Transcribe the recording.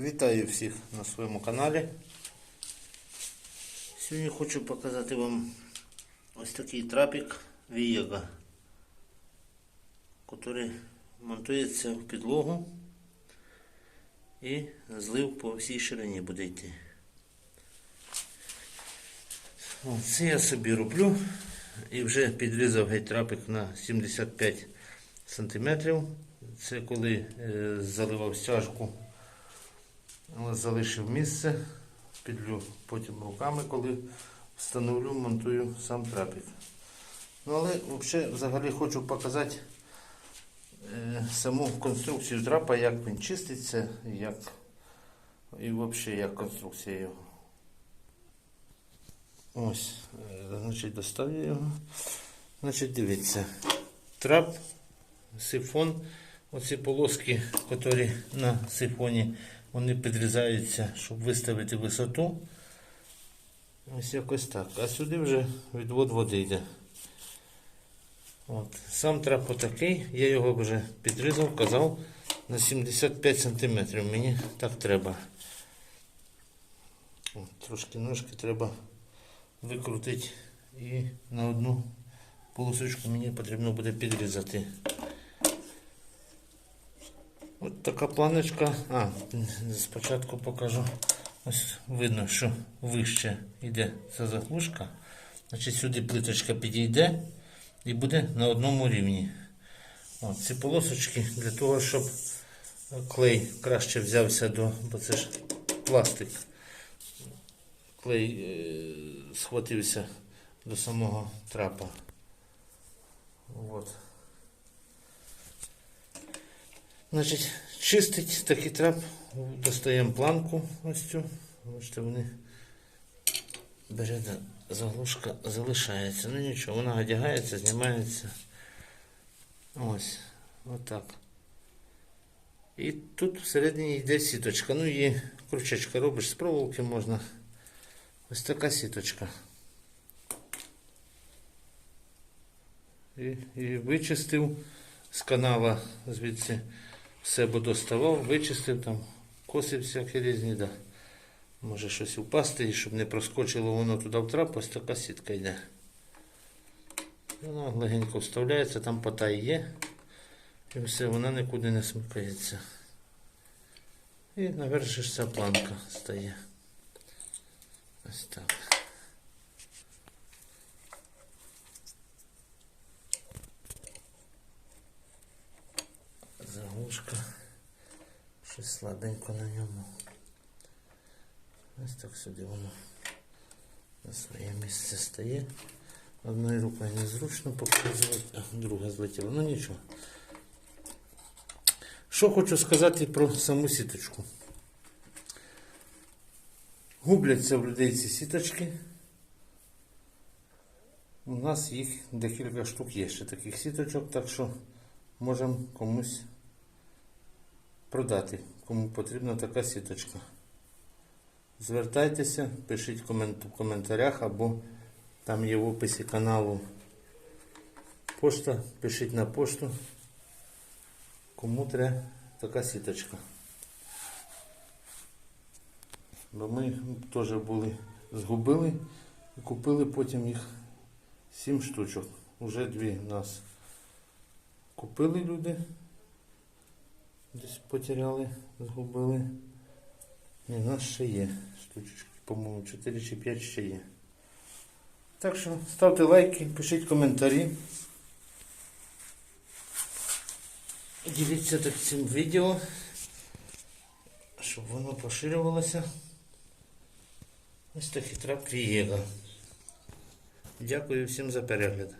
Вітаю всіх на своєму каналі. Сьогодні хочу показати вам ось такий трапик Вієга, який монтується в підлогу і злив по всій ширині буде йти. Це я собі роблю і вже підрізав геть трапик на 75 см. Це коли е, заливав стяжку. Але залишив місце, підлю потім руками, коли встановлю, монтую сам трапик. Ну, але взагалі, взагалі хочу показати е, саму конструкцію трапа, як він чиститься, як і взагалі як конструкція його. Ось, е, значить, достав я його. Значить, дивіться. Трап, сифон, оці полоски, які на сифоні, вони підрізаються, щоб виставити висоту. Ось якось так. А сюди вже відвод води йде. От. Сам трап отакий, я його вже підрізав, казав, на 75 см. Мені так треба. От, трошки ножки треба викрутити і на одну полосочку мені потрібно буде підрізати. Така планочка. А, спочатку покажу. Ось видно, що вище йде ця заглушка. Значить, сюди плиточка підійде і буде на одному рівні. От, ці полосочки для того, щоб клей краще взявся до, бо це ж пластик. Клей е, схватився до самого трапа. От. Значить, чистить такий трап, достаємо планку ось цю. Бачите, вони бере заглушка залишається. Ну нічого, вона одягається, знімається. Ось, отак. І тут всередині йде сіточка. Ну її крючечка робиш з проволоки можна. Ось така сіточка. І, і вичистив з канала звідси все бо доставав, вичистив там, коси всякі різні, да. Може щось упасти, і щоб не проскочило воно туди в трап, ось така сітка йде. Вона легенько вставляється, там потай є. І все, вона нікуди не смикається. І наверх же планка стає. Ось так. Заглушка. Щось слабенько на ньому. Ось так сюди воно на своє місце стає. Одною рукою незручно показувати, а друга злетіла. Ну нічого. Що хочу сказати про саму сіточку. Губляться в людей ці сіточки. У нас їх декілька штук є ще таких сіточок, так що можемо комусь продати, кому потрібна така сіточка. Звертайтеся, пишіть в коментарях або там є в описі каналу пошта, пишіть на пошту, кому треба така сіточка. Бо ми теж були, згубили і купили потім їх 7 штучок. Уже дві нас купили люди. Десь потеряли, згубили. І в нас ще є штучки, по-моєму, 4 чи 5 ще є. Так що ставте лайки, пишіть коментарі. Діліться так цим відео, щоб воно поширювалося. Ось такий трап Вієга. Дякую всім за перегляд.